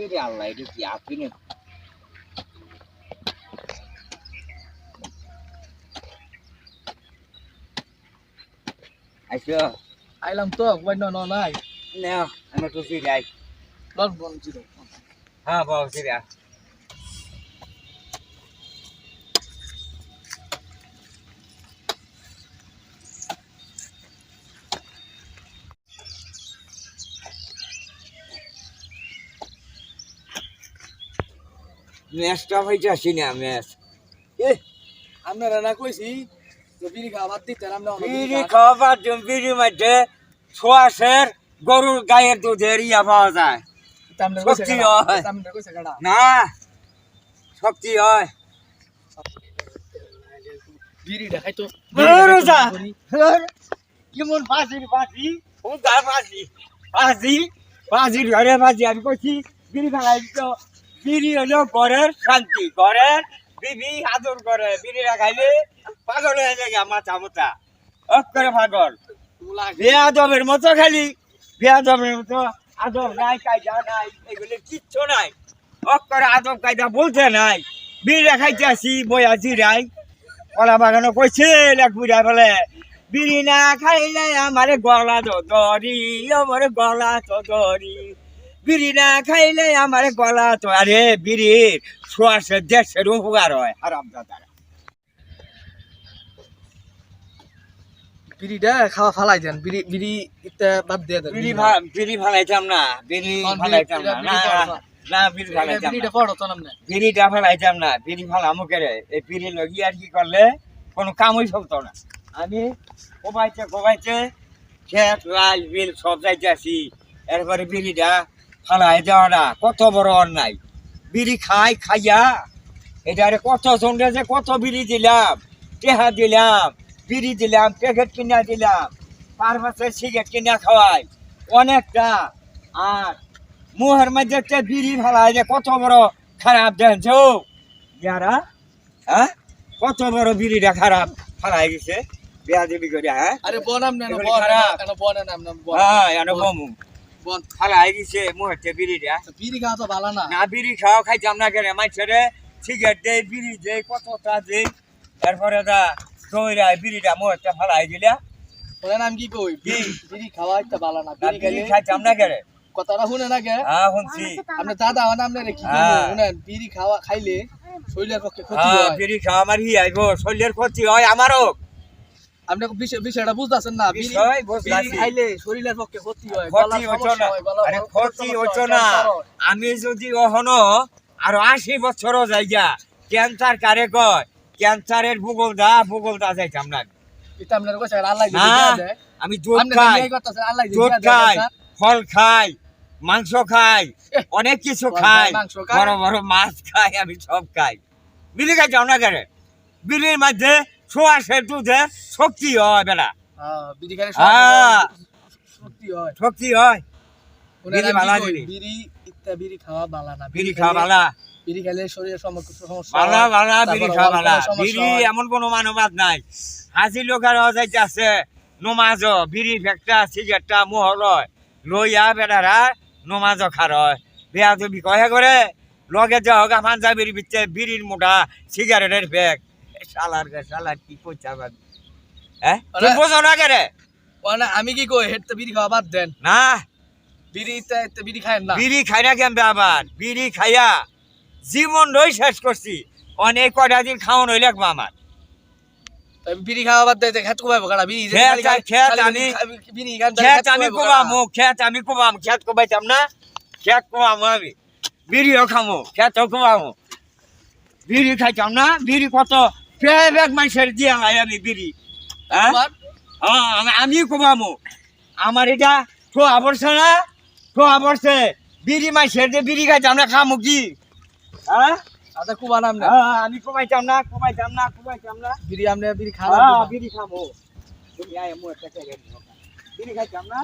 এরে আল্লাহ এটা কি আপনি আইসো আইলাম তো বন্য ন নাই না আমি তো ফিরাই লন বন ছিল হ্যাঁ বাবু ফিরা ম্যাচটা হয়েছে আসি না ম্যাচ এ আপনারা না কইছি তো বিড়ি খাওয়া বাদ দিতে আমরা বিড়ি খাওয়া- জন্য বিড়ির মধ্যে ছোয়াশের গরুর গায়ের দুধের ইয়া পাওয়া যায়। কইছে শক্তি হয়। কইছে। না শক্তি হয়। বিড়ি দেখাই তো। কেমন ও গা ঘরে ফাঁসি আমি কইছি বিড়ি তো বিড়ি হলো ঘরের শান্তি ঘরের বিবি আদর করে বিড়ি রাখাইলে পাগল হয়ে যায় মাথা মোটা অফ করে পাগল। বেয়াদবের মতো খালি, বেয়াদবের মতো আদব নাই, কায়দা নাই, এগুলি কিচ্ছু নাই। অফ করে আদব কায়দা বলতে নাই। বিড়ি রাখাইতে আসি বই আছি রাই কলা বাগানো কইছে, এক বুড়া বলে বিড়ি না খাইলে আমারে গলা তো দরি আমার গলা তো দরি বিড়ি না খাইলে আমারে গলা তো আরে বিড়ির শ্বাসে দেশের উপকার হয় হারাম দাদারা বিড়িটা খাওয়া ফালাই দেন বিড়ি বিড়ি ইত্যা বাদ দিয়ে দেন বিড়ি বিড়ি ফালাইতাম না বিড়ি ফালাইতাম না না খাওয়া না, না বিড়ি ফালাইতাম বিড়িটা পড়ো তো নামনে বিড়িটা ফেলাইতাম না বিড়ি ফেলামো কেরে এই বিড়ি লগি আর কি করলে কোনো কামই চলতো না। আমি কোবাইতে কোবাইতে খেত বিল সব যাইতে আসি এরপরে বিড়িটা ফালাই দেওয়াটা কত বড় অন্যায়। বিড়ি খাই খাইয়া এটারে কত সঙ্গে যে কত বিড়ি দিলাম টেহা দিলাম বিড়ি দিলাম প্যাকেট কিনা দিলাম পার মাসে সিগারেট কিনা খাওয়াই অনেকটা। আর মুহের মধ্যে একটা বিড়ি ফেলায় যে কত বড় খারাপ দেখছ যারা হ্যাঁ? কত বড় বিড়িটা খারাপ ফেলাই গেছে বিয়া দেবী করে হ্যাঁ? আরে বন আমনে না এগুলি খারাপ। না বন না হ্যাঁ বমু। বিড়িটা বিড়ি খাওয়া তো ভালো না? না বিড়ি খাওয়া খাইতাম না কেন মাইছেরে সিগারেট দেয় বিড়ি দেয় কতটা দেয় তারপরে দা দইরা বিড়িটা মুহেরটা ফেলাই দিলা। ওরা নাম কি কই? বিড়ি খাওয়া একটা ভালো না না বিড়ি বিড়ি খাইলে খাইতাম না কেন কথাটা শুনে না কে? হ্যাঁ শুনছি। আপনি দাদা। শুনেন বিড়ি খাওয়া খাইলে শরীরের পক্ষে ক্ষতি হয়। বিড়ি খাওয়া আমার হি আইব শরীরের ক্ষতি হয় আমারও আপনি বিষয়টা বুঝতেছেন না বিষয় বুঝতাছি। খাইলে শরীরের পক্ষে ক্ষতি হয় ক্ষতি হইতো না। আরে ক্ষতি হইতো না। আমি যদি অহনো আরও আশি বছরও যাইগা ক্যান্সার কারে কয়? ক্যান্সারের ভূগোল দা ভূগোল দা যাইতাম না আমি। এটা আপনার কাছে আল্লাহ না আমি দুধ খাই দুধ খাই ফল খাই মাংস খাই অনেক কিছু খাই খায়, বড় বড় মাছ খাই আমি সব খাই। বিলি খাই যাও না কেন? বিড়ির মধ্যে সোয়াশের দুধে শক্তি হয় বেলা। বিড়ি হ্যাঁ। শক্তি হয় শক্তি হয়। বিড়ি নাম বালা বিড়ি। বিড়ি। ইত্যা বিড়ি খাওয়া বালা না। বিড়ি খাওয়া বালা। বিড়ি খাইলে শরীরের সমস্যা সমস্যা বালা বালা বিড়ি খাওয়া বালা। বিড়ি এমন কোনো মানবাদ নাই। লোকের আছে নমাজ বিড়ি ফেকটা সিগারেটটা মোহর লইয়া বেড়ারা নমাজ খার হয়। বেয়া তো বিকয় করে লগে যাও গা পাঞ্জাবির ভিতরে বিড়ির মোটা সিগারেটের ব্যাগ শালার গে শালার কি কইছা বাদ হ্যাঁ? তুই আরে- বোঝো না কেরে? ওনা আমি কি কই হেড তো বিড়ি খাওয়া বাদ দেন। না। বিড়ি ইত্যা বিড়ি খায় না। বিড়ি খাই না কেমবে আবার? বিড়ি খাইয়া জীবন রই শেষ করছি। অনেক কয়টা দিন খাওয়ান হইলে আমার। তাই বিড়ি খাওয়া বাদ দেয় খেত কোবাইবো কাটা বিড়ি খেত- আমি- বিড়ি গান খেত আমি কোবামো খেত আমি কোবাম খেত কোবাইতাম না? খেত কোবামো আমি। বিড়িও খামো খেতও কোবামো বিড়ি খাইতাম না? বিড়ি কত প্রায় ব্যাগ মানুষের দিয়া হয় আমি বিড়ি। হ্যাঁ আমি- কোবামো আমার এটা ঠোয়া পড়ছে না ঠোয়া পড়ছে বিড়ি মাইসের যে বিড়ি খাইতাম না খামো কি? হ্যাঁ আচ্ছা না। আমি কোবাইতাম না কোবাইতাম না কোবাইতাম না। বিড়ি আমনে বিড়ি হ্যাঁ বিড়ি খামো। তুমি আয় একটা বিড়ি খাইতাম না?